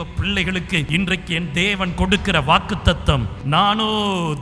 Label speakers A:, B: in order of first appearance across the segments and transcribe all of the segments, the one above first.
A: தேவ பிள்ளைகளுக்கு இன்றைக்கு என் தேவன் கொடுக்கிற வாக்கு தத்தம் நானோ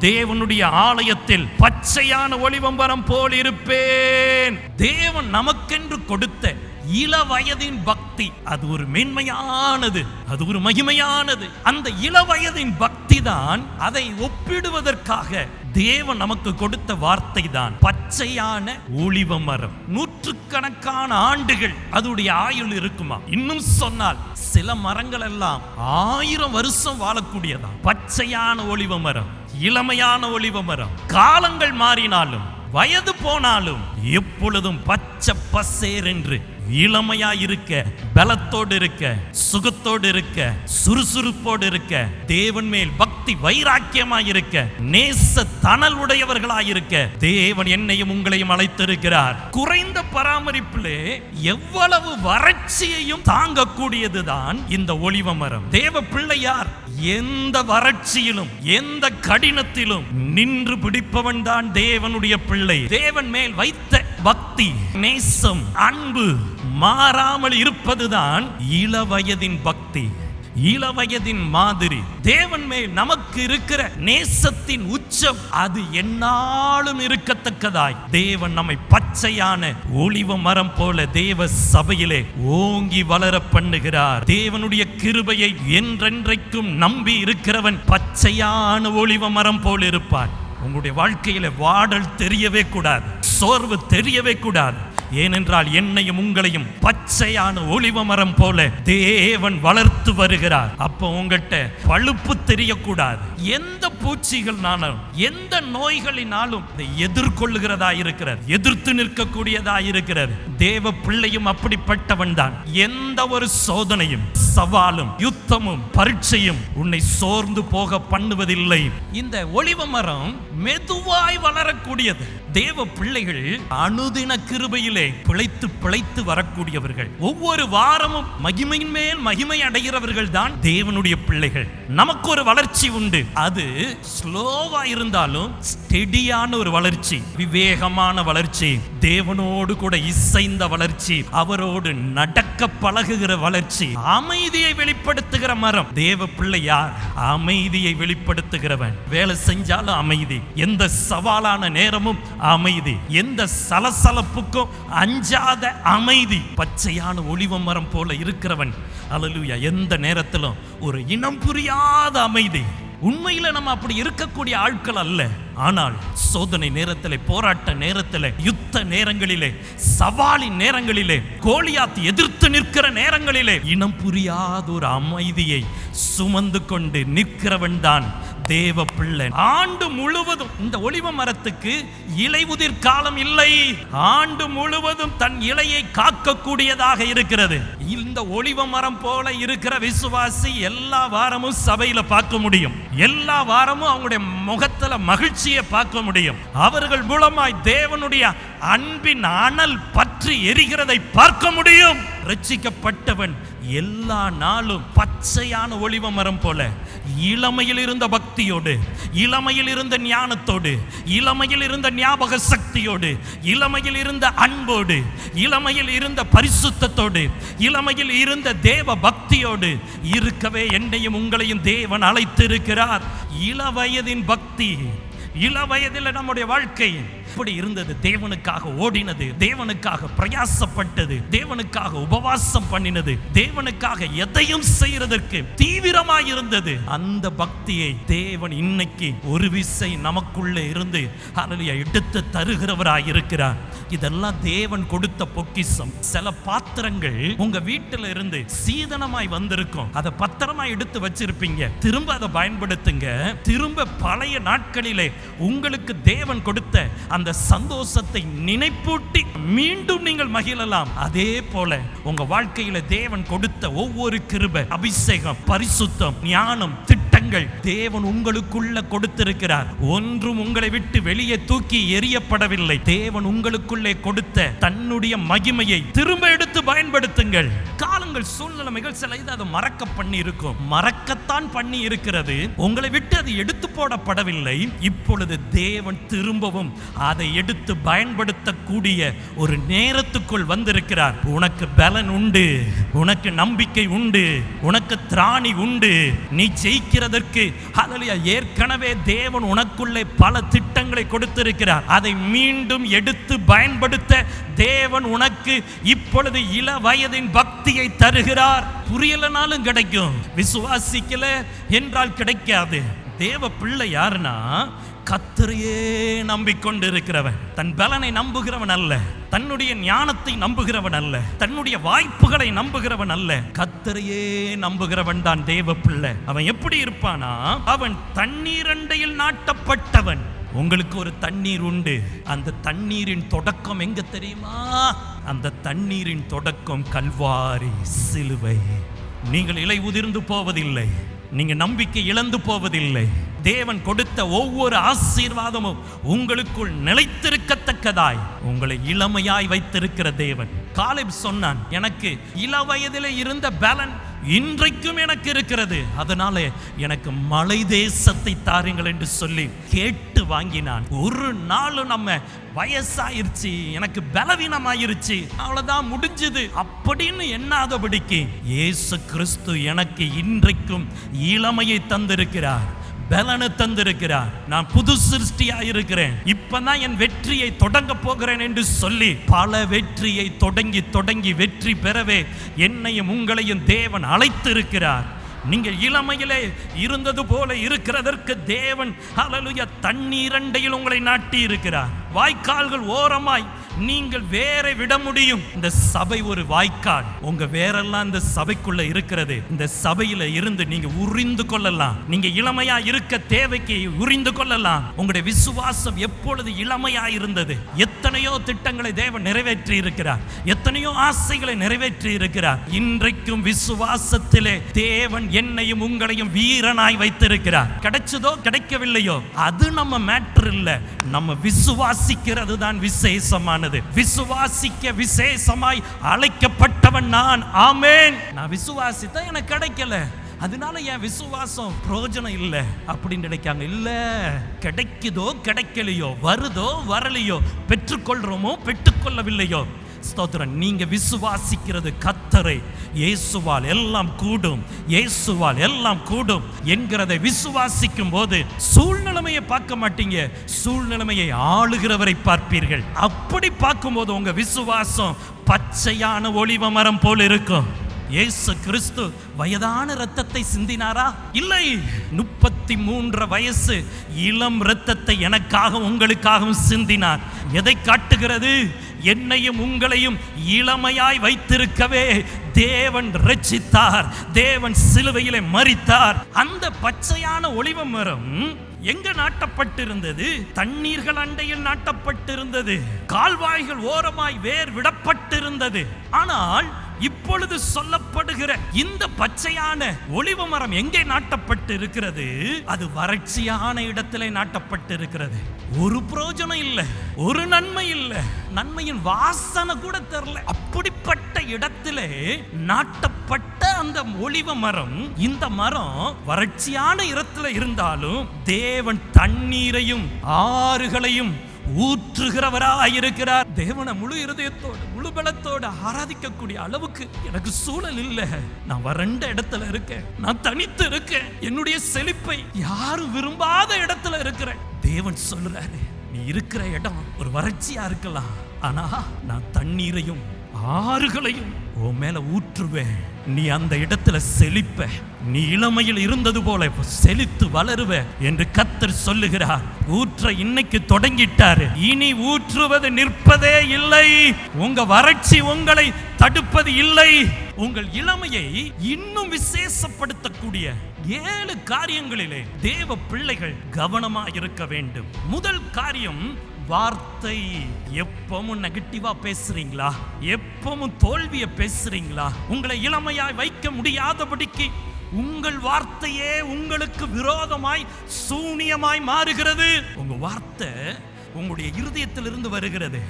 A: தேவனுடைய ஆலயத்தில் பச்சையான ஒளிவம்பரம் போல் இருப்பேன். தேவன் நமக்கென்று கொடுத்த இள வயதின் பக்தி அது ஒரு மென்மையானது அது ஒரு மகிமையானது. அந்த இள வயதின் பக்தி தான் அதை ஒப்பிடுவதற்காக தேவன் நமக்கு கொடுத்த வார்த்தை தான் பச்சையான ஒளிவ மரம் நூற்றுக்கணக்கான ஆண்டுகள் அதோடைய ஆயுள் இருக்குமா? இன்னும் சொன்னால் சில மரங்கள் எல்லாம் ஆயிரம் வருஷம் வாழக்கூடியதா? பச்சையான ஒளிவ மரம் இளமையான ஒளிவ மரம். காலங்கள் மாறினாலும் வயது போனாலும் எப்பொழுதும் பச்சை பசேர் என்று இளமையா இருக்க பலத்தோடு இருக்க சுகத்தோடு இருக்க சுறுசுறுப்போடு இருக்க தேவன் மேல் பக்தி வைராக்கியமா இருக்க நேச தணல் உடையவர்களாயிருக்க தேவன் என்னையும் உங்களையும் அழைத்திருக்கிறார். குறைந்த பராமரிப்பிலே எவ்வளவு வறட்சியையும் தாங்கக்கூடியதுதான் இந்த ஒளிவ மரம். தேவ பிள்ளையார் எந்த வறட்சியிலும் எந்த கடினத்திலும் நின்று பிடிப்பவன் தான் தேவனுடைய பிள்ளை. தேவன் மேல் வைத்த பக்தி நேசம் அன்பு மாறாமல் இருப்பதுதான் இளவயதின் பக்தி. இளவயதின் மாதிரி. தேவன் மேல் நமக்கு இருக்கிற நேசத்தின் உச்சம் அது என்னாலும் இருக்கத்தக்கதாய். தேவன் நம்மை பச்சையான ஒளிவ மரம் போல தேவ சபையிலே ஓங்கி வளர பண்ணுகிறார். தேவனுடைய கிருபையை என்றென்றைக்கும் நம்பி இருக்கிறவன் பச்சையான ஒளிவ மரம் போல இருப்பான் உங்களுடைய வாழ்க்கையில வாடல் தெரியவே கூடாது சோர்வு தெரியவே கூடாது. ஏனென்றால் என்னையும் உங்களையும் பச்சையான ஒளிவ மரம் போல தேவன் வளர்த்து வருகிறார். அப்போ உங்கள்கிட்ட பழுப்பு தெரியக்கூடாது. எந்த பூச்சிகள்னாலும் எந்த நோய்களினாலும் எதிர்கொள்ளுகிறதா இருக்கிறது. எதிர்த்து நிற்கக்கூடியதா இருக்கிறது. தேவ பிள்ளையும் அப்படிப்பட்டவன் தான். எந்த ஒரு சோதனையும் சவாலும் யுத்தமும் பரீட்சையும் உன்னை சோர்ந்து போக பண்ணுவதில்லை. இந்த ஒளிவ மரம் மெதுவாய் வளரக்கூடியது. தேவ பிள்ளைகள் அனுதின கிருபையிலே பிழைத்து பிழைத்து வரக்கூடியவர்கள். ஒவ்வொரு வாரமும் மகிமையின் மேல் மகிமை அடைகிறவர்கள் தான் தேவனுடைய பிள்ளைகள். நமக்கு ஒரு வளர்ச்சி உண்டு. அது ஸ்லோவா இருந்தாலும் ஸ்டெடியான ஒரு வளர்ச்சி விவேகமான வளர்ச்சி தேவனோடு கூட இசைந்த வளர்ச்சி அவரோடு நடக்க பழகுகிற வளர்ச்சி அமைதியை வெளிப்படுத்துகிற மரம். தேவ பிள்ளை யார்? அமைதியை வெளிப்படுத்துகிறவன். வேலை செஞ்சாலும் அமைதி. எந்த சவாலான நேரமும் அமைதி. எந்த சலசலப்புக்கும் அஞ்சாத அமைதி. பச்சையான ஒளிவ மரம் போல இருக்கிறவன். அலலுயா எந்த நேரத்திலும் ஒரு இனம் புரியாத அமைதி. உண்மையில நம்ம அப்படி இருக்கக்கூடிய ஆட்கள் அல்ல. ஆனால் சோதனை நேரத்திலே போராட்ட நேரத்தில் யுத்த நேரங்களிலே சவாலின் நேரங்களிலே கோலியாத் எதிர்த்து நிற்கிற நேரங்களிலே இனம் புரியாத ஒரு அமைதியை சுமந்து கொண்டு நிற்கிறவன் தான் தேவ பிள்ளை ஆண்டு முழுவதும் இந்த ஒளிவ மரத்துக்கு இலை உதிர் காலம் இல்லை. ஆண்டு முழுவதும் தன் இலையை காக்கக்கூடியதாக இருக்கிறது. இந்த ஒளிவ மரம் போல இருக்கிற விசுவாசி எல்லா வாரமும் சபையில பார்க்க முடியும். எல்லா வாரமும் அவங்களுடைய முகத்துல மகிழ்ச்சியை பார்க்க முடியும். அவர்கள் மூலமாய் தேவனுடைய அன்பின் அனல் பற்றி எரிகிறதை பார்க்க முடியும். ரட்சிக்கப்பட்டவன் எல்லா நாளும் பச்சையான ஒளிவ மரம் போல இளமையில் இருந்த பக்தியோடு இளமையில் இருந்த ஞானத்தோடு இளமையில் இருந்த ஞாபக சக்தியோடு இளமையில் இருந்த அன்போடு இளமையில் இருந்த பரிசுத்தத்தோடு இளமையில் இருந்த தேவ பக்தியோடு இருக்கவே என்னையும் உங்களையும் தேவன் அழைத்திருக்கிறார். இளவயதின் பக்தி இள வயதில் நம்முடைய வாழ்க்கை இப்படி இருந்தது. தேவனுக்காக ஓடினது தேவனுக்காக பிரயாசப்பட்டது தேவனுக்காக உபவாசம் பண்ணினது தேவனுக்காக எதையும் செய்யறதற்கு தீவிரமாய் இருந்தது அந்த பக்தியை தேவன் இன்னைக்கு ஒரு விசை நமக்குள்ளே இருந்து அதில் எடுத்து தருகிறவராய் இருக்கிறார் இதெல்லாம் தேவன் கொடுத்த பொக்கிசம் சில பாத்திரங்கள் உங்க வீட்டுல இருந்து சீதனமாய் வந்திருக்கும். அதை பத்திரமா எடுத்து வச்சிருப்பீங்க. திரும்ப அதை பயன்படுத்துங்க. திரும்ப பழைய நாட்களிலே உங்களுக்கு தேவன் கொடுத்த அந்த சந்தோஷத்தை நினைப்பூட்டி மீண்டும் நீங்கள் மகிழலாம். அதே போல உங்க வாழ்க்கையில தேவன் கொடுத்த ஒவ்வொரு கிருப அபிஷேகம் பரிசுத்தம் ஞானம் திட்டங்கள் தேவன் உங்களுக்குள்ள கொடுத்திருக்கிறார். ஒன்றும் உங்களை விட்டு வெளியே தூக்கி எறியப்படவில்லை. தேவன் உங்களுக்குள்ளே கொடுத்த தன்னுடைய மகிமையை திரும்ப எடுத்து பயன்படுத்துங்கள். காலங்கள் சூழ்நிலைமைகள் சில இது அதை மறக்க பண்ணி இருக்கும் மறக்கத்தான் பண்ணி இருக்கிறது உங்களை விட்டு அது எடுத்து போடப்படவில்லை. இப்பொழுது தேவன் திரும்பவும் அதை எடுத்து பயன்படுத்தக்கூடிய ஒரு நேரத்துக்குள் வந்திருக்கிறார். உனக்கு பலன் உண்டு. உனக்கு நம்பிக்கை உண்டு. உனக்கு திராணி உண்டு. நீ ஜெயிக்கிறது செய்வதற்கு ஹalleluya ஏற்கனவே தேவன் உனக்குள்ளே பல திட்டங்களை கொடுத்திருக்கிறார். அதை மீண்டும் எடுத்து பயன்படுத்த தேவன் உனக்கு இப்பொழுது இள வயதின் பக்தியை தருகிறார். புரியலனாலும் கிடைக்கும். விசுவாசிக்கல என்றால் கிடைக்காது. தேவ பிள்ளை யாருன்னா கத்தரையே நம்பிக்கொண்டு இருக்கிறவன் தன் பலனை நம்புகிறவன் அல்ல. தன்னுடைய ஞானத்தை நம்புகிறவன் அல்ல. தன்னுடைய வாய்ப்புகளை நம்புகிறவன் அல்ல. கத்தரையே நம்புகிறவன் தான் தேவ பிள்ளை அவன் எப்படி இருப்பானா? அவன் தண்ணீரண்டையில் நாட்டப்பட்டவன். உங்களுக்கு ஒரு தண்ணீர் உண்டு. அந்த தண்ணீரின் தொடக்கம் எங்க தெரியுமா? அந்த தண்ணீரின் தொடக்கம் கல்வாரி சிலுவை. நீங்கள் இலை உதிர்ந்து போவதில்லை. நீங்க நம்பிக்கை இழந்து போவதில்லை. தேவன் கொடுத்த ஒவ்வொரு ஆசீர்வாதமும் உங்களுக்குள் நிலைத்திருக்கத்தக்கதாய். உங்களை இளமையாய் வைத்திருக்கிற தேவன். காலேப் சொன்னான் எனக்கு இள வயதிலே இருந்த பலன் இன்றைக்கும் எனக்கு இருக்கிறது. அதனால எனக்கு மலை தேசத்தை தாருங்கள் என்று சொல்லி கேட்டு வாங்கினான். ஒரு நாளும் நம்ம வயசாயிருச்சு எனக்கு பலவீனமாயிருச்சு. அவ்வளவுதான் முடிஞ்சது. அப்படின்னு எண்ணாதபடிக்கு இயேசு கிறிஸ்து எனக்கு இன்றைக்கும் இளமையை தந்திருக்கிறார். பலனை தந்திருக்கிறார். நான் புது சிருஷ்டியா இருக்கிறேன். இப்பதான் என் வெற்றியை தொடங்க போகிறேன் என்று சொல்லி பல வெற்றியை தொடங்கி தொடங்கி வெற்றி பெறவே என்னையும் உங்களையும் தேவன் அழைத்து இருக்கிறார் நீங்கள் இளமையிலே இருந்தது போல இருக்கிறதற்கு தேவன் அலலுய தண்ணீரண்டையில் உங்களை நாட்டி இருக்கிறார் வாய்க்கால்கள் ஓரமாய் நீங்கள் வேற விட முடியும். இந்த சபை ஒரு வாய்க்கால். உங்க வேறெல்லாம் இந்த சபைக்குள்ள இருக்கிறது. இந்த சபையில இருந்து நீங்க உறிந்து கொள்ளலாம். நீங்க இளமையா இருக்க தேவைக்கு உறிந்து கொள்ளலாம். உங்களுடைய விசுவாசம் எப்பொழுது இளமையா இருந்தது? எத்தனையோ திட்டங்களை தேவன் நிறைவேற்றி இருக்கிறார். எத்தனையோ ஆசைகளை நிறைவேற்றி இருக்கிறார். இன்றைக்கும் விசுவாசத்திலே தேவன் என்னையும் உங்களையும் வீரனாய் வைத்திருக்கிறார். கிடைச்சதோ கிடைக்கவில்லையோ அது நம்ம மேட்டர் இல்லை. நம்ம விசுவாசிக்கிறது தான் விசேஷமானது. விசுவாசிக்க விசேஷமாய் அழைக்கப்பட்டவன் நான். ஆமேன். நான் விசுவாசித்தா எனக்கு கிடைக்கல. அதனால என் விசுவாசம் பிரயோஜனம் இல்லை. அப்படின்னு நினைக்காங்க. இல்லை. கிடைக்குதோ கிடைக்கலையோ வருதோ வரலையோ பெற்றுக்கொள்றோமோ பெற்றுக்கொள்ளவில்லையோ ஸ்தோத்திரம். நீங்க விசுவாசிக்கிறது கத்தரை இயேசுவால் எல்லாம் கூடும். இயேசுவால் எல்லாம் கூடும் என்கிறதை விசுவாசிக்கும் போது சூழ்நிலைமையை பார்க்க மாட்டீங்க. சூழ்நிலைமையை ஆளுகிறவரை பார்ப்பீர்கள். அப்படி பார்க்கும்போது உங்க விசுவாசம் பச்சையான ஒளிவ மரம் போல இருக்கும். இயேசு கிறிஸ்து வயதான ரத்தத்தை சிந்தினாரா? இல்லை. முப்பத்தி மூன்று வயசு இளம் ரத்தத்தை எனக்காக உங்களுக்காகவும் சிந்தினார். எதை காட்டுகிறது? என்னையும் உங்களையும் இளமையாய் வைத்திருக்கவே தேவன் ரட்சித்தார் தேவன் சிலுவையிலே மறித்தார் அந்த பச்சையான ஒளிவ மரம் எங்க நாட்டப்பட்டிருந்தது? தண்ணீர்கள் அண்டையில் நாட்டப்பட்டிருந்தது. கால்வாய்கள் ஓரமாய் வேர் விடப்பட்டிருந்தது. ஆனால் இப்பொழுது சொல்லப்படுகிற இந்த பச்சையான ஒளிவு மரம் எங்கே நாட்டப்பட்டு இருக்கிறது அது வறட்சியான இடத்திலே நாட்டப்பட்டு இருக்கிறது ஒரு பிரயோஜனம் இல்லை ஒரு நன்மை இல்லை நன்மையின் வாசனை கூட தெரியல அப்படிப்பட்ட இடத்திலே நாட்டப்பட்ட அந்த ஒளிவ மரம் இந்த மரம் வறட்சியான இடத்துல இருந்தாலும் தேவன் தண்ணீரையும் ஆறுகளையும் ஊற்றுகிறவராயிருக்கிறார். தேவனை முழு இருதயத்தோடு முழு பலத்தோட ஆராதிக்கக்கூடிய அளவுக்கு எனக்கு சூழல் இல்லை. நான் வறண்ட இடத்துல இருக்கேன். நான் தனித்து இருக்கேன். என்னுடைய செழிப்பை யாரும் விரும்பாத இடத்துல இருக்கிறேன். தேவன் சொல்றாரு நீ இருக்கிற இடம் ஒரு வறட்சியா இருக்கலாம். ஆனா நான் தண்ணீரையும் ஆறுகளையும் உன் மேல ஊற்றுவேன். நீ அந்த இடத்துல செழிப்ப. நீ இளமையில் இருந்தது போல செழித்து வளருவ என்று கத்தர் சொல்லுகிறார். ஊற்ற இன்னைக்கு தொடங்கிட்டாரு. இனி ஊற்றுவது நிற்பதே இல்லை. உங்க வறட்சி உங்களை தடுப்பது இல்லை. உங்கள் இளமையை இன்னும் விசேஷப்படுத்தக்கூடிய ஏழு காரியங்களிலே தேவ பிள்ளைகள் கவனமா இருக்க வேண்டும். முதல் காரியம் வார்த்தை எப்பவும் நெகட்டிவா பேசுறீங்களா? எப்பவும் தோல்விய பேசுறீங்களா? உங்களை இளமையாய் வைக்க முடியாதபடிக்கு உங்கள் வார்த்தையே உங்களுக்கு விரோதமாய் சூனியமாய் மாறுகிறது. உங்க வார்த்தை உங்களுடைய இருதயத்திலிருந்து வருகிறது.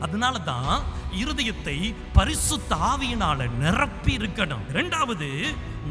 A: அதனால தான் இருதயத்தை பரிசுத்த ஆவியினால நிரப்பி இருக்கணும். இரண்டாவது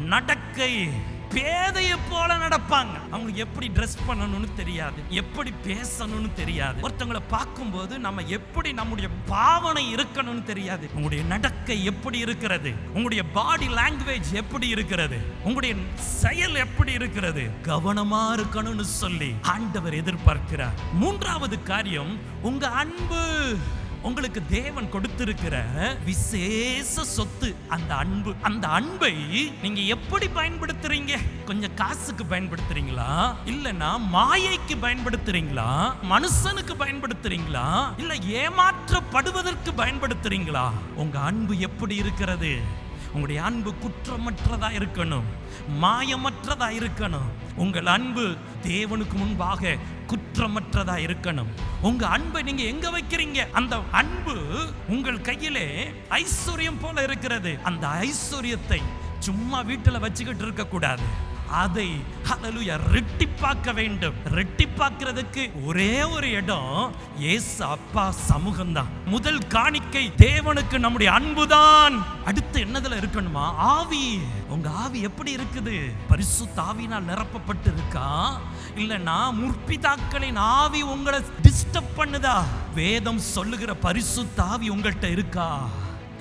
A: நடக்கை. பேதைய போல நடப்பாங்க. அவங்களுக்கு எப்படி ட்ரெஸ் பண்ணணும்னு தெரியாது. எப்படி பேசணும்னு தெரியாது. ஒருத்தவங்களை பார்க்கும்போது நம்ம எப்படி நம்முடைய பாவனை இருக்கணும்னு தெரியாது. உங்களுடைய நடக்கை எப்படி இருக்கிறது? உங்களுடைய பாடி லாங்குவேஜ் எப்படி இருக்கிறது? உங்களுடைய செயல் எப்படி இருக்கிறது? கவனமா இருக்கணும்னு சொல்லி ஆண்டவர் எதிர்பார்க்கிறார். மூன்றாவது காரியம் உங்க அன்பு. உங்களுக்கு தேவன் கொடுத்திருக்கிற விசேஷ சொத்து அந்த அன்பு அந்த அன்பை நீங்க எப்படி பயன்படுத்துறீங்க? கொஞ்சம் காசுக்கு பயன்படுத்துறீங்களா? இல்லனா மாயைக்கு பயன்படுத்துறீங்களா? மனுஷனுக்கு பயன்படுத்துறீங்களா? இல்ல ஏமாற்றப்படுவதற்கு பயன்படுத்துறீங்களா? உங்க அன்பு எப்படி இருக்கிறது? உங்களுடைய அன்பு குற்றமற்றதா இருக்கணும் மாயமற்றதா இருக்கணும். உங்கள் அன்பு தேவனுக்கு முன்பாக குற்றம் குற்றமற்றதா இருக்கணும். உங்க அன்பை நீங்க எங்க வைக்கிறீங்க? அந்த அன்பு உங்கள் கையிலே ஐஸ்வர்யம் போல இருக்கிறது. அந்த ஐஸ்வர்யத்தை சும்மா வீட்டுல வச்சுக்கிட்டு இருக்க கூடாது. அதை ஹalleluya ரெட்டிப்பாக்க வேண்டும். ரெட்டிப்பாக்குறதுக்கு ஒரே ஒரு இடம் ஏசு அப்பா சமூகம்தான். முதல் காணிக்கை தேவனுக்கு நம்முடைய அன்புதான். அடுத்து என்னதுல இருக்கணுமா? ஆவி. உங்க ஆவி எப்படி இருக்குது? பரிசு தாவினால் நிரப்பப்பட்டு இருக்கா இல்லனா முற்பிதாக்களின் ஆவி உங்களை டிஸ்டர்ப் பண்ணுதா? வேதம் சொல்லுகிற பரிசு தாவி உங்கள்கிட்ட இருக்கா?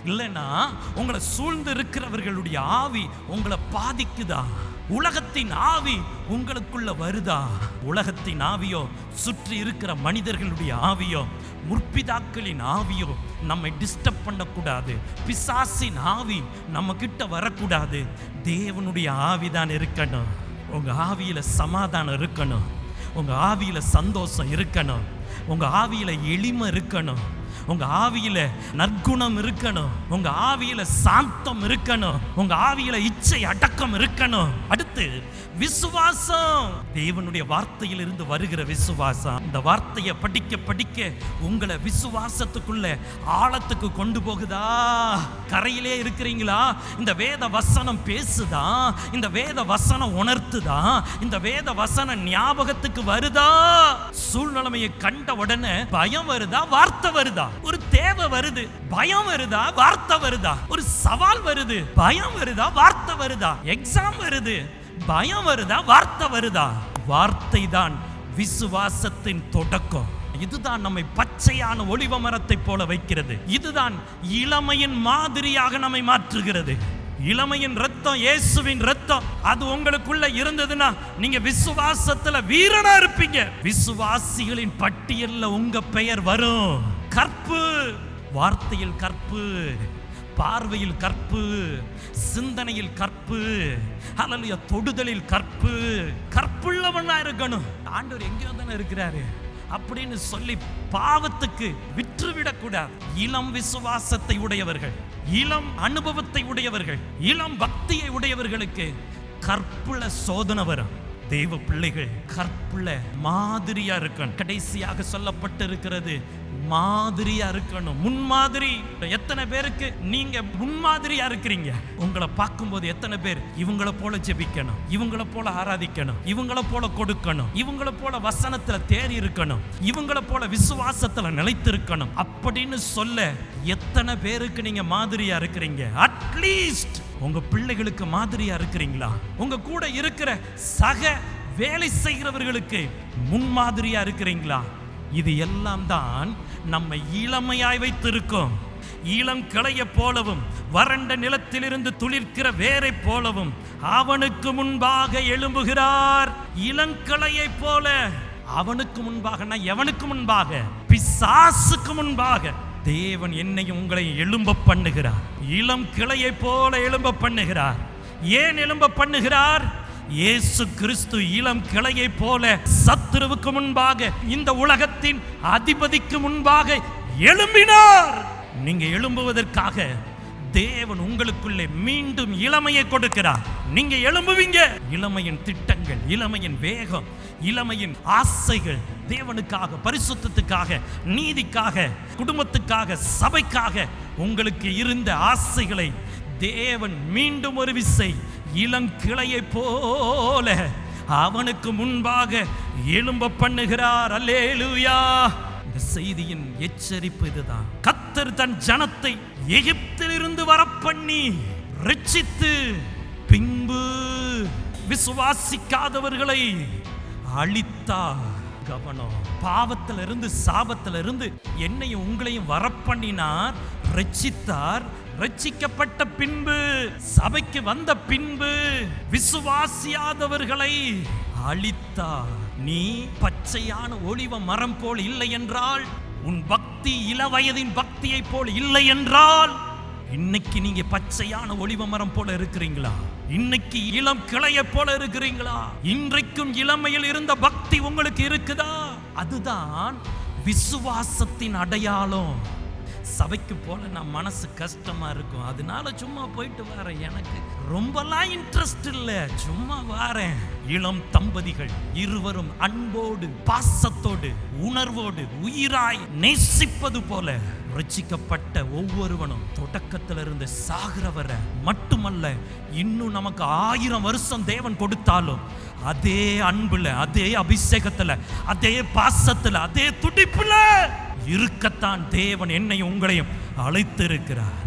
A: இல்லைன்னா உங்களை சூழ்ந்து இருக்கிறவர்களுடைய ஆவி உங்களை பாதிக்குதா? உலகத்தின் ஆவி உங்களுக்குள்ள வருதா? உலகத்தின் ஆவியோ சுற்றி இருக்கிற மனிதர்களுடைய ஆவியோ முற்பிதாக்களின் ஆவியோ நம்மை டிஸ்டர்ப் பண்ணக்கூடாது. பிசாசின் ஆவி நம்ம கிட்ட வரக்கூடாது. தேவனுடைய ஆவிதான் இருக்கணும். உங்கள் ஆவியில் சமாதானம் இருக்கணும். உங்கள் ஆவியில் சந்தோஷம் இருக்கணும். உங்கள் ஆவியில் எளிமை இருக்கணும். உங்க ஆவியில நற்குணம் இருக்கணும். உங்க ஆவியில சாந்தம் இருக்கணும். உங்க ஆவியில இச்சை அடக்கம் இருக்கணும். அடுத்து விசுவாசம். தேவனுடைய வார்த்தையில் இருந்து வருகிற விசுவாசம். இந்த வார்த்தையை படிக்க படிக்க உங்களை விசுவாசத்துக்குள்ள ஆழத்துக்கு கொண்டு போகுதா? கரையிலே இருக்கிறீங்களா? இந்த வேத வசனம் பேசுதா? இந்த வேத வசனம் உணர்த்துதா? இந்த வேத வசனம் ஞாபகத்துக்கு வருதா? சூழ்நிலைமையை கண் கேட்ட உடனே பயம் வருதா வார்த்தை வருதா? ஒரு தேவை வருது பயம் வருதா வார்த்தை வருதா? ஒரு சவால் வருது பயம் வருதா வார்த்தை வருதா? எக்ஸாம் வருது பயம் வருதா வார்த்தை வருதா? வார்த்தை தான் விசுவாசத்தின் தொடக்கம். இதுதான் நம்மை பச்சையான ஒளிவ மரத்தை போல வைக்கிறது. இதுதான் இளமையின் மாதிரியாக நம்மை மாற்றுகிறது. இளமையின் ரத்தம் இயேசுவின் ரத்தம் அது உங்களுக்குள்ள இருந்ததுன்னா நீங்க விசுவாசத்துல வீரனா இருப்பீங்க. விசுவாசிகளின் பட்டியல்ல உங்க பெயர் வரும். கற்பு வார்த்தையில் கற்பு பார்வையில் கற்பு சிந்தனையில் கற்பு அல்ல தொடுதலில் கற்பு. கற்புள்ளவனா இருக்கணும். ஆண்டவர் எங்கேயோ தானே இருக்கிறாரு. அப்படின்னு சொல்லி பாவத்துக்கு விற்றுவிடக்கூடாது. இளம் விசுவாசத்தை உடையவர்கள் இளம் அனுபவத்தை உடையவர்கள் இளம் பக்தியை உடையவர்களுக்கு கற்புல சோதனை வரும். தெய்வ பிள்ளைகள் கற்புள்ள மாதிரியா இருக்கணும். கடைசியாக சொல்லப்பட்டு இருக்கிறது மாதிரியா இருக்கணும். முன்மாதிரி எத்தனை பேருக்கு நீங்க முன்மாதிரியா இருக்கிறீங்க? உங்களை பார்க்கும்போது எத்தனை பேர் இவங்கள போல ஜெபிக்கணும். இவங்கள போல ஆராதிக்கணும். இவங்கள போல கொடுக்கணும். இவங்கள போல வசனத்துல தேறி இருக்கணும். இவங்கள போல விசுவாசத்துல நிலைத்திருக்கணும். அப்படின்னு சொல்ல எத்தனை பேருக்கு நீங்க மாதிரியா இருக்கிறீங்க? அட்லீஸ்ட் உங்க பிள்ளைகளுக்கு மாதிரியா இருக்கிறீங்களா? உங்க கூட இருக்கிற சக வேலை செய்கிறவர்களுக்கு முன்மாதிரியா இருக்கிறீங்களா? இது எல்லாம் தான் நம்மை இளமையாய் வைத்திருக்கும். இளம் கிளைய போலவும் வறண்ட நிலத்திலிருந்து துளிர்க்கிற வேரை போலவும் அவனுக்கு முன்பாக எழும்புகிறார். இளங்கிளையை போல அவனுக்கு முன்பாக எவனுக்கு முன்பாக? பிசாசுக்கு முன்பாக. தேவன் என்னையும் உங்களை எழும்ப பண்ணுகிறார். இளம் கிளையை போல எழும்ப பண்ணுகிறார். ஏன் எழும்ப பண்ணுகிறார்? இயேசு கிறிஸ்து இளம் கிளையை போல சத்துருவுக்கு முன்பாக இந்த உலகத்தின் அதிபதிக்கு முன்பாக எழும்பினார். நீங்க எழும்புவதற்காக தேவன் உங்களுக்குள்ளே மீண்டும் இளமையை கொடுக்கிறார். நீங்க எழும்புவீங்க. இளமையின் திட்டங்கள் இளமையின் வேகம் இளமையின் ஆசைகள் தேவனுக்காக பரிசுத்தத்துக்காக நீதிக்காக குடும்பத்துக்காக சபைக்காக உங்களுக்கு இருந்த ஆசைகளை தேவன் மீண்டும் ஒரு விசை இளங்கிளையை போல அவனுக்கு முன்பாக எழும்ப பண்ணுகிறார். அல்லேலுயா. இந்த செய்தியின் எச்சரிப்பு இதுதான். கத்தர் தன் ஜனத்தை எகிப்திலிருந்து வரப்பண்ணி ரட்சித்து பின்பு விசுவாசிக்காதவர்களை அழித்தா கவனம். பாவத்துல இருந்து சாபத்துல இருந்து என்னையும் உங்களையும் வரப்பண்ணினார் ரட்சித்தார் ரட்சிக்கப்பட்ட பின்பு சபைக்கு வந்த பின்பு விசுவாசியாதவர்களை அழித்தார். நீ பச்சையான ஒளிவ மரம் போல் இல்லை என்றால் உன் பக்தி இளவயதின் பக்தியைப் போல் இல்லை என்றால் இன்னைக்கு நீங்க பச்சையான ஒளிவ மரம் போல இருக்கிறீங்களா? இன்னைக்கு இளம் கிளைய போல இருக்கிறீங்களா? இன்றைக்கும் இளமையில் இருந்த பக்தி உங்களுக்கு இருக்குதா? அதுதான் விசுவாசத்தின் அடையாளம். சபைக்கு போல நான் மனசு கஷ்டமா இருக்கும். அதனால சும்மா போயிட்டு வரேன். எனக்கு ரொம்பலாம் இன்ட்ரெஸ்ட் இல்ல. சும்மா வாரேன். இளம் தம்பதிகள் இருவரும் அன்போடு பாசத்தோடு உணர்வோடு உயிராய் நேசிப்பது போல ரட்சிக்கப்பட்ட ஒவ்வொருவனும் தொடக்கத்தில் இருந்து சாகிற மட்டுமல்ல இன்னும் நமக்கு ஆயிரம் வருஷம் தேவன் கொடுத்தாலும் அதே அன்புல அதே அபிஷேகத்துல அதே பாசத்துல அதே துடிப்புல இருக்கத்தான் தேவன் என்னையும் உங்களையும் அழைத்திருக்கிறார்.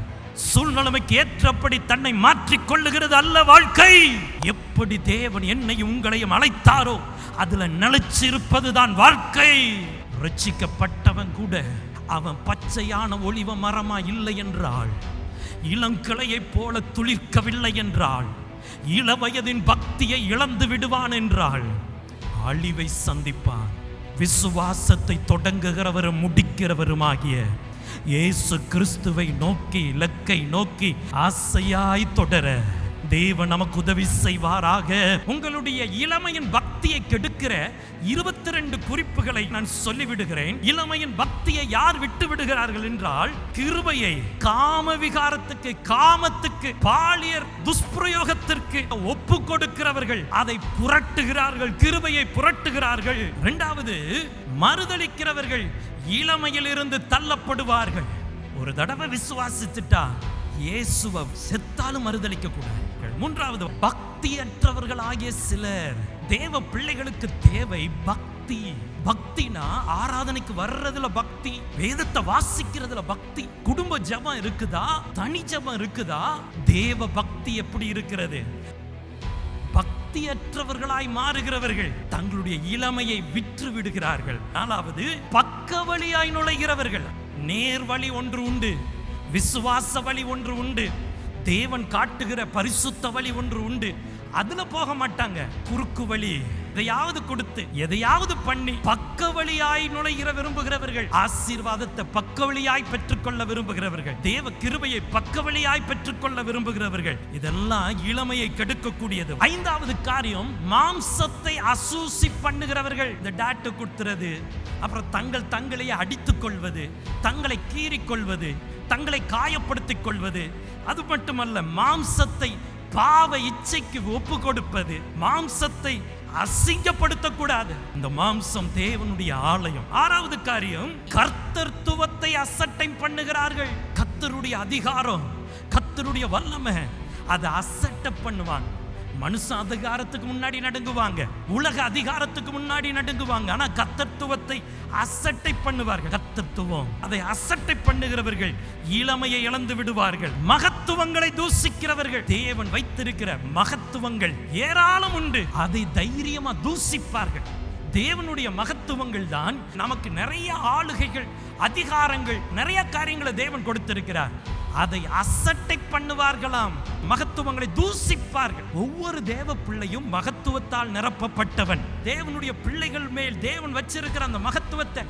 A: சூழ்நிலைமைக்கு ஏற்றபடி தன்னை மாற்றிக் கொள்ளுகிறது அல்ல வாழ்க்கை. எப்படி தேவன் என்னையும் உங்களையும் அழைத்தாரோ அதுல நிலைச்சிருப்பதுதான் வாழ்க்கை. ரட்சிக்கப்பட்டவன் கூட அவன் பச்சையான ஒளிவ மரமா இல்லை என்றால் இளங்கிளையைப் போல துளிர்க்கவில்லை என்றால் இளவயதின் பக்தியை இழந்து விடுவான் என்றால் அழிவை சந்திப்பான். விசுவாசத்தை தொடங்குகிறவரும் முடிக்கிறவருமாகிய இயேசு கிறிஸ்துவை நோக்கி இலக்கை நோக்கி ஆசையாய் தொடர தேவன் நமக்கு உதவி செய்வாராக. உங்களுடைய இளமையின் பக்தியை கெடுக்கிற இருபத்தி ரெண்டு குறிப்புகளை நான் சொல்லிவிடுகிறேன். இளமையின் பக்தியை யார் விட்டு விடுகிறார்கள் என்றால் கிருபையை காம விகாரத்துக்கு காமத்துக்கு பாலியர் துஷ்பிரயோகத்திற்கு ஒப்பு கொடுக்கிறவர்கள் அதை புரட்டுகிறார்கள் கிருபையை புரட்டுகிறார்கள். இரண்டாவது மறுதளிக்கிறவர்கள் இளமையிலிருந்து தள்ளப்படுவார்கள். ஒரு தடவை விசுவாசித்துட்டா இயேசுவை செத்தாலும் மறுதளிக்க கூடாது மூன்றாவது பக்தியற்றவர்கள் ஆகிய சிலர். தேவ பிள்ளைகளுக்கு தேவை பக்தி. பக்தினா ஆராதனைக்கு வர்றதுல பக்தி வேதத்தை வாசிக்கிறதுல பக்தி. குடும்ப ஜபம் இருக்குதா? தனி ஜபம் இருக்குதா? தேவ பக்தி எப்படி இருக்கிறது? பக்தியற்றவர்களாய் மாறுகிறவர்கள் தங்களுடைய இளமையை விற்று விடுகிறார்கள் நாலாவது பக்க வழியாய் நுழைகிறவர்கள். நேர் வழி ஒன்று உண்டு விசுவாச வழி ஒன்று உண்டு. தேவன் காட்டுகிற பரிசுத்த வழி ஒன்று உண்டு. அதுல போக மாட்டாங்க. குறுக்கு வழி. எதையாவது கொடுத்து எதையாவது பண்ணி பக்க வழியாய் நுழைகிற விரும்புகிறவர்கள் ஆசீர்வாதத்தை பக்க வழியாய் பெற்றுக்கொள்ள விரும்புகிறவர்கள் தேவ கிருபையை பக்க வழியாய் பெற்றுக்கொள்ள விரும்புகிறவர்கள் இதெல்லாம் இளமையை கெடுக்கக்கூடியது. ஐந்தாவது காரியம் மாம்சத்தை அசூசி பண்ணுகிறவர்கள். இந்த டாட்டு கொடுத்துறது அப்புறம் தங்கள் தங்களையே அடித்துக் கொள்வது தங்களை கீறிக் கொள்வது தங்களை காயப்படுத்திக் கொள்வது. அது மட்டுமல்ல மாம்சத்தை பாவ இச்சைக்கு ஒப்பு கொடுப்பது மாம்சத்தை அசிங்கப்படுத்தக்கூடாது. இந்த மாம்சம் தேவனுடைய ஆலயம். ஆறாவது காரியம் கர்த்தர்த்துவத்தை அசட்டை பண்ணுகிறார்கள். கத்தருடைய அதிகாரம் கத்தருடைய வல்லமை அதை அசட்டை பண்ணுவாங்க மனுஷ அதிகாரத்துக்கு முன்னாடி நடுங்குவாங்க. உலக அதிகாரத்துக்கு முன்னாடி நடுங்குவாங்க. ஆனா கத்தத்துவத்தை அசட்டை பண்ணுவார்கள். கத்தத்துவம் அதை அசட்டை பண்ணுகிறவர்கள் இளமையை இழந்து விடுவார்கள். மகத்துவங்களை தூசிக்கிறவர்கள். தேவன் வைத்திருக்கிற மகத்துவங்கள் ஏராளம் உண்டு. அதை தைரியமா தூசிப்பார்கள். தேவனுடைய மகத்துவங்கள் தான் நமக்கு நிறைய ஆளுகைகள் அதிகாரங்கள் நிறைய காரியங்களை தேவன் கொடுத்திருக்கிறார். அதை அசட்டை பண்ணுவார்களாம். மகத்துவங்களை தூசிப்பார்கள். ஒவ்வொரு தேவ பிள்ளையும் மகத்துவத்தால் நிரப்பப்பட்டவன். தேவனுடைய பிள்ளைகள் மேல் தேவன் வச்சிருக்கிற அந்த மகத்துவத்தை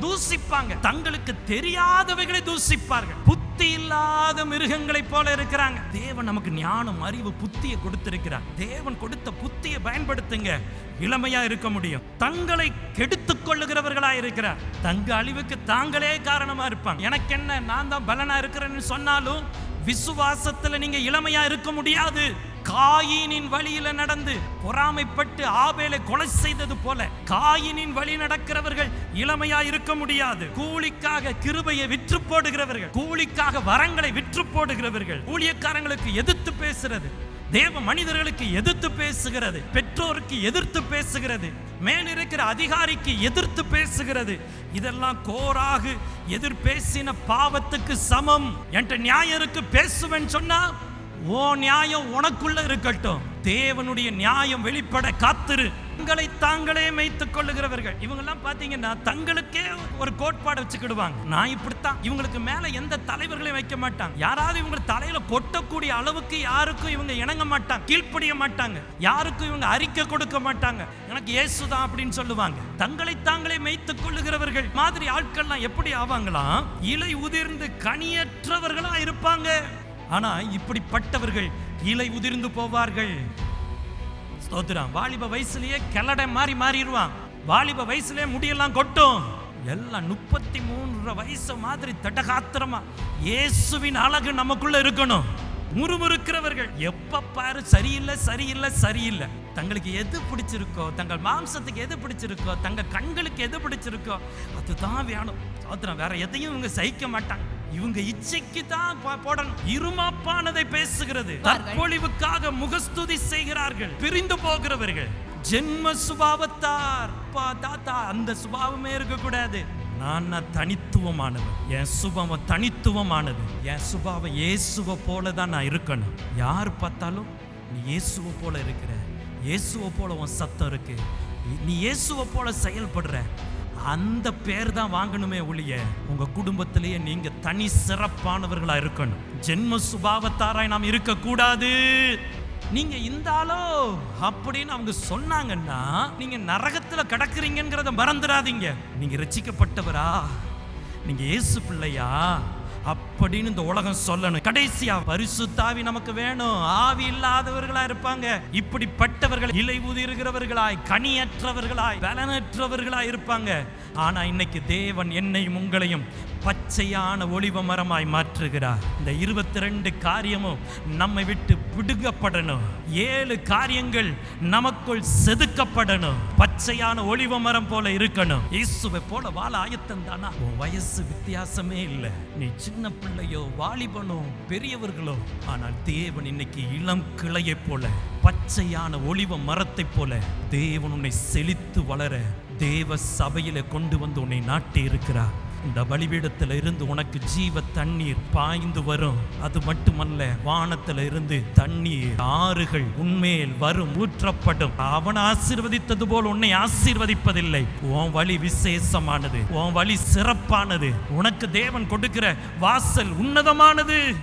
A: தூசிப்பாங்க. தங்களுக்கு தெரியாதவைகளை தூசிப்பார்கள். புத்தி இல்லாத மிருகங்களைப் போல இருக்கிறாங்க. தேவன் நமக்கு ஞானம் அறிவு புத்தியை கொடுத்திருக்கிறார். தேவன் கொடுத்த புத்தியை பயன்படுத்துங்க. இளமையா இருக்க முடியும். தங்களை கெடுத்துக் கொள்ளுகிறவர்களா இருக்கிறார். தங்க அழிவுக்கு தாங்களே காரணமா இருப்பாங்க. எனக்கு என்ன நான் தான் பலனா இருக்கிறேன்னு சொன்னாலும் விசுவாசத்துல நீங்க இளமையா இருக்க முடியாது. காயினின் வழியில நடந்து பொறாமைப்பட்டு ஆபேலை கொலை செய்தது போல காயினின் வழி நடக்கிறவர்கள் இளமையா இருக்க முடியாது. கூலிக்காக கிருபையை விற்று போடுகிறவர்கள் கூலிக்காக வரங்களை விற்று போடுகிறவர்கள் ஊழியக்காரங்களுக்கு எதிர்த்து பேசுறது தேவ மனிதர்களுக்கு எதிர்த்து பேசுகிறது பெற்றோருக்கு எதிர்த்து பேசுகிறது மேல் இருக்கிற அதிகாரிக்கு எதிர்த்து பேசுகிறது. இதெல்லாம் கோராகு எதிர் பேசின பாவத்துக்கு சமம். என்கிட்ட நியாயருக்கு பேசுவேன் சொன்னா ஓ நியாயம் உனக்குள்ள இருக்கட்டும். தேவனுடைய நியாயம் வெளிப்பட காத்திரு. தங்களை தாங்களே மேய்த்துக் கொள்ளுகிறவர்கள். இவங்கெல்லாம் பாத்தீங்கன்னா தங்களுக்கே ஒரு கோட்பாடு வச்சுக்கிடுவாங்க. நான் இப்படித்தான். இவங்களுக்கு மேல எந்த தலைவர்களையும் வைக்க மாட்டாங்க. யாராவது இவங்க தலையில கொட்டக்கூடிய அளவுக்கு யாருக்கும் இவங்க இணங்க மாட்டாங்க. கீழ்ப்படிய மாட்டாங்க. யாருக்கும் இவங்க அறிக்கை கொடுக்க மாட்டாங்க. எனக்கு இயேசுதான் அப்படின்னு சொல்லுவாங்க. தங்களை தாங்களே மேய்த்துக் கொள்ளுகிறவர்கள். மாதிரி ஆட்கள்லாம் எப்படி ஆவாங்களாம்? இலை உதிர்ந்து கனியற்றவர்களா இருப்பாங்க. ஆனா இப்படிப்பட்டவர்கள் இலை உதிர்ந்து போவார்கள். ஸ்தோத்திரம். வாலிப வயசுலயே கிளட மாறி மாறிடுவான். வாலிப வயசுலயே முடியெல்லாம் கொட்டும். எல்லாம் முப்பத்தி மூன்று வயசு மாதிரி தட்டகாத்திரமா இயேசுவின் அழகு நமக்குள்ள இருக்கணும். முறுமுறுக்கிறவர்கள் எப்ப பாரு சரியில்லை சரியில்லை சரியில்லை. தங்களுக்கு எது பிடிச்சிருக்கோ தங்கள் மாம்சத்துக்கு எது பிடிச்சிருக்கோ தங்கள் கண்களுக்கு எது பிடிச்சிருக்கோ அதுதான் வேணும். சோத்திரம் வேற எதையும் இவங்க சகிக்க மாட்டாங்க. இவங்க இச்சைக்கு தான் போடணும். இருமாப்பானதை பேசுகிறது. தற்பொழிவுக்காக முகஸ்துதி செய்கிறார்கள். பிரிந்து போகிறவர்கள். ஜென்ம சுபாவத்தார். தாத்தா அந்த சுபாவமே இருக்கக்கூடாது. நான் நான் தனித்துவமானவன். என் சுபாவம் தனித்துவமானது. என் சுபாவம் இயேசுவை போல தான் நான் இருக்கணும். யார் பார்த்தாலும் நீ இயேசுவை போல இருக்கிற. இயேசுவை போல உன் சத்தம் இருக்கு. நீ இயேசுவை போல செயல்படுற. அந்த பேர் தான் வாங்கணுமே ஒழிய உங்க குடும்பத்திலேயே நீங்க தனி சிறப்பானவர்களா இருக்கணும். ஜென்ம சுபாவத்தாராய் நாம் இருக்கக்கூடாது. நீங்க இந்த ஆளோ அப்படின்னு அவங்க சொன்னாங்கன்னா நீங்க நரகத்துல கிடக்குறீங்கிறத மறந்துடாதீங்க. நீங்க ரசிக்கப்பட்டவரா? நீங்க இயேசு பிள்ளையா? அப்படின்னு இந்த உலகம் சொல்லணும். கடைசியா பரிசுத்தாவி நமக்கு வேணும். ஆவி இல்லாதவர்களா இருப்பாங்க. இப்படிப்பட்டவர்கள் இலை உதிர்கிறவர்களாய் கனியற்றவர்களாய் பலனற்றவர்களாய் இருப்பாங்க. ஆனா இன்னைக்கு தேவன் என்னையும் உங்களையும் பச்சையான ஒளிவ மரமாய் மாற்றுகிறார். இந்த இருபத்தி ரெண்டு காரியமும் நம்மை விட்டு பிடுங்கப்படணும். ஏழு காரியங்கள் நமக்குள் செதுக்கப்படணும். பச்சையான ஒளிவ மரம் போல இருக்கணும். இயேசுவை போல வாழ ஆயத்தம் தானா? உன் வயசு வித்தியாசமே இல்லை. நீ சின்ன பிள்ளையோ வாலிபனோ பெரியவர்களோ ஆனால் தேவன் இன்னைக்கு இளம் கிளையை போல பச்சையான ஒளிவ மரத்தை போல தேவன் உன்னை செழித்து வளர தேவ சபையில கொண்டு வந்து உன்னை நாட்டி இருக்கிறார் இந்த பலிபீடத்தில் இருந்து உனக்கு ஜீவ தண்ணீர் பாய்ந்து வரும். அது மட்டுமல்ல வானத்துல இருந்து தண்ணீர் ஆறுகள் உன்மேல் வரும் ஊற்றப்படும். அவன் ஆசீர்வதித்தது போல் உன்னை ஆசீர்வதிப்பதில்லை. உன் வழி விசேஷமானது உன் வழி சிறப்பானது. உனக்கு தேவன் கொடுக்கிற வாசல் உன்னதமானது.